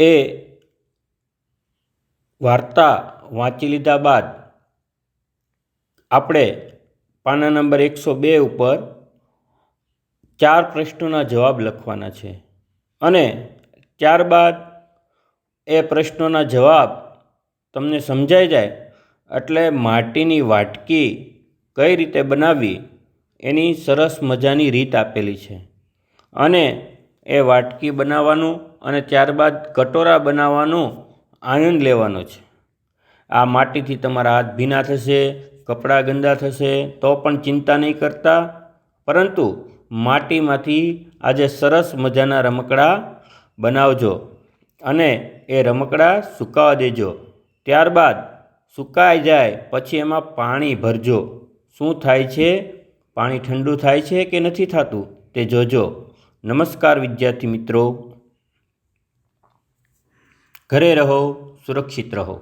એ વાર્તા વાંચી લીધા બાદ આપણે પાના નંબર એકસો બે ઉપર ચાર પ્રશ્નોના જવાબ લખવાના છે. અને ત્યારબાદ એ પ્રશ્નોના જવાબ તમને સમજાઈ જાય એટલે માટીની વાટકી કઈ રીતે બનાવવી એની સરસ મજાની રીત આપેલી છે. અને એ વાટકી બનાવવાનું અને ત્યારબાદ કટોરા બનાવવાનો આનંદ લેવાનો છે. આ માટીથી તમારા હાથ ભીના થશે, કપડાં ગંદા થશે, તો પણ ચિંતા નહીં કરતા. પરંતુ માટીમાંથી આજે સરસ મજાના રમકડા બનાવજો અને એ રમકડા સુકાવા દેજો. ત્યારબાદ સુકાઈ જાય પછી એમાં પાણી ભરજો. શું થાય છે? પાણી ઠંડુ થાય છે કે નથી થતું? તે જોજો. નમસ્કાર વિદ્યાર્થી મિત્રો. ઘરે રહો સુરક્ષિત રહો.